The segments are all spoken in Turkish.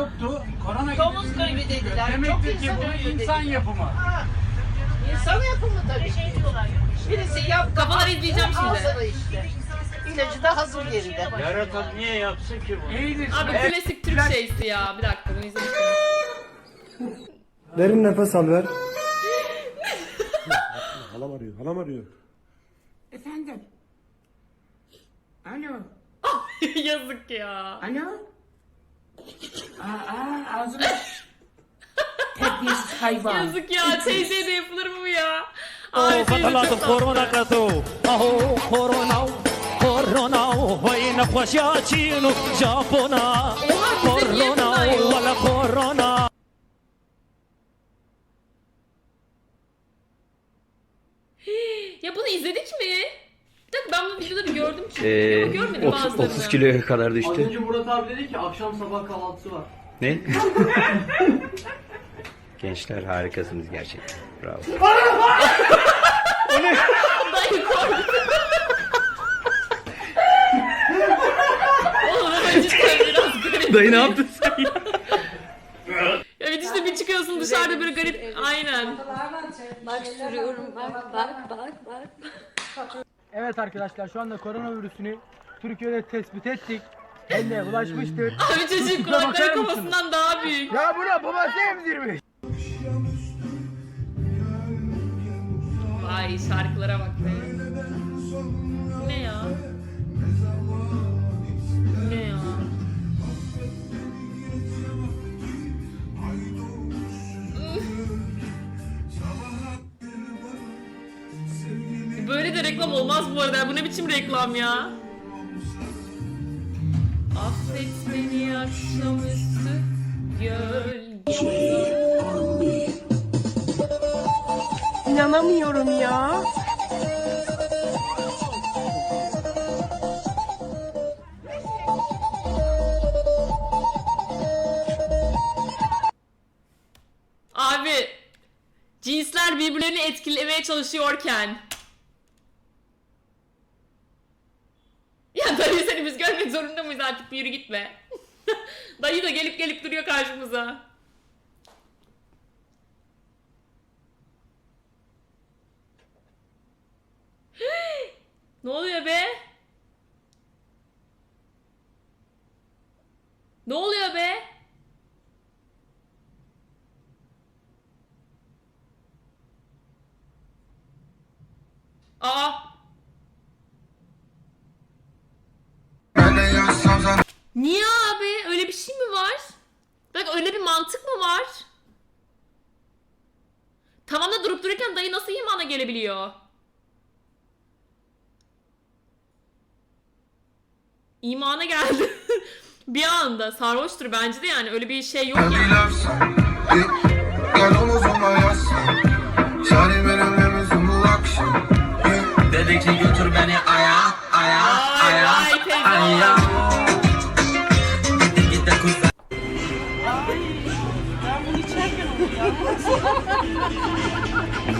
yoktu. Korona Domuz gibi gribi dediler. Demektir Çok ki insan bu insan dediler. yapımı. İnsan yapımı tabii ki. Birisi yaptı. Kafaları izleyeceğim şimdi. sana işte. İlacı da hazır geride. Yaratan niye yapsın ki bunu? Eğilir. Abi klasik Türk şeysi ya. Bir dakika bunu izlemiştim. Derin nefes al ver. halam arıyor, halam arıyor. Efendim? Alo? Yazık ya. Alo? Aa, ağzını terbiyesiz hayvan. Yazık ya teyzeye de yapılır mı bu ya? Ay teyze çok korona katı. Aho korona. Korona vay vayna koşa çinu Japona. Korona valla korona. Ya bunu izledik mi? Bir dakika ben bu videoları gördüm çünkü. Ee, Ama görmedim 30, bazılarını. 30 kiloya kadar Az düştü. önce Murat abi dedi ki akşam sabah kahvaltısı var. Ne? Gençler harikasınız gerçekten. Bravo. Dayı korktu. Oğlum ben cidden biraz garip. Dayı ne yaptın sen? Evet işte bir çıkıyorsun dışarıda böyle garip. Aynen. Bak sürüyorum bak bak bak bak. Evet arkadaşlar şu anda koronavirüsünü Türkiye'de tespit ettik. Elle bulaşmıştır. Abi çocuğun kulakları kafasından daha büyük. ya buna babası emzirmiş. Vay şarkılara bak be. Ne ya? Böyle de reklam olmaz bu arada. Bu ne biçim reklam ya? Affet beni akşamüstü gölge. İnanamıyorum ya. Abi cinsler birbirlerini etkilemeye çalışıyorken dayı seni biz görmek zorunda mıyız artık bir yürü gitme. dayı da gelip gelip duruyor karşımıza. ne oluyor be? Ne oluyor be? Aa. Niye abi? Öyle bir şey mi var? Bak öyle bir mantık mı var? Tamam da durup dururken dayı nasıl imana gelebiliyor? İmana geldi. bir anda sarhoştur bence de yani öyle bir şey yok ya. Gel omuzuma yaslan. Şahin benim bu akşam. Dedi ki götür beni aya aya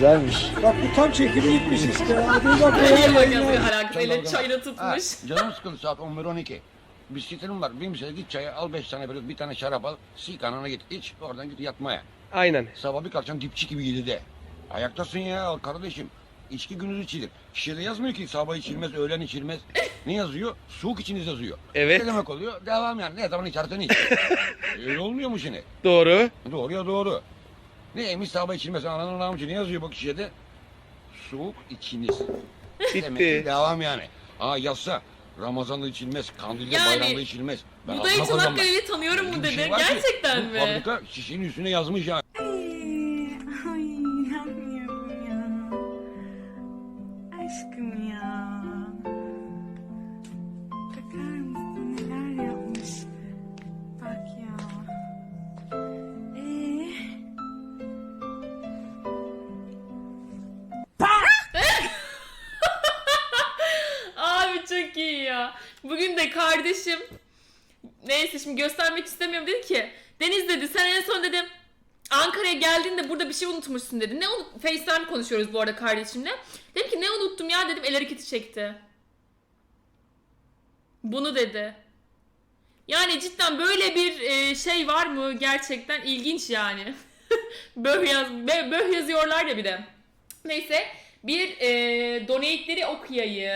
Güzelmiş. Bak bu tam çekimi gitmiş işte. Hadi bak. Bak yazıyor alakalı. Eli çayını tutmuş. Canım sıkıldı saat 11-12. Bisikletim var. Bir şey git çaya al 5 tane böyle bir tane şarap al. Sil kanına git iç. Oradan git yatmaya. Aynen. Sabah bir kalkacaksın dipçi gibi 7'de. Ayaktasın ya kardeşim. İçki gündüz içilir. Şişede yazmıyor ki sabah içilmez, öğlen içilmez. Ne yazıyor? Soğuk içiniz yazıyor. Evet. Ne demek oluyor? Devam yani. Ne zaman içersen iç. Öyle olmuyor mu şimdi? Doğru. Doğru ya doğru. Neymiş sabah içilmez ananın namcı ne yazıyor bak şişede? Soğuk içiniz. Demek ki Bitti. devam yani. Aa yazsa Ramazan'da içilmez, kandilde Yani, bayramda içilmez. Ben Bu dayı aklıma koymam ben. Çanakkale'yi tanıyorum mu bir dedi. şey var ki, Gerçekten bu mi? Fabrika şişenin üstüne yazmış ya. Çok iyi ya. Bugün de kardeşim neyse şimdi göstermek istemiyorum dedi ki Deniz dedi sen en son dedim Ankara'ya geldiğinde burada bir şey unutmuşsun dedi. Ne unut FaceTime konuşuyoruz bu arada kardeşimle. Dedim ki ne unuttum ya dedim el hareketi çekti. Bunu dedi. Yani cidden böyle bir e, şey var mı gerçekten ilginç yani. böh, yaz, bö- böh yazıyorlar ya bir de. Neyse bir e, donate'leri okuyayım.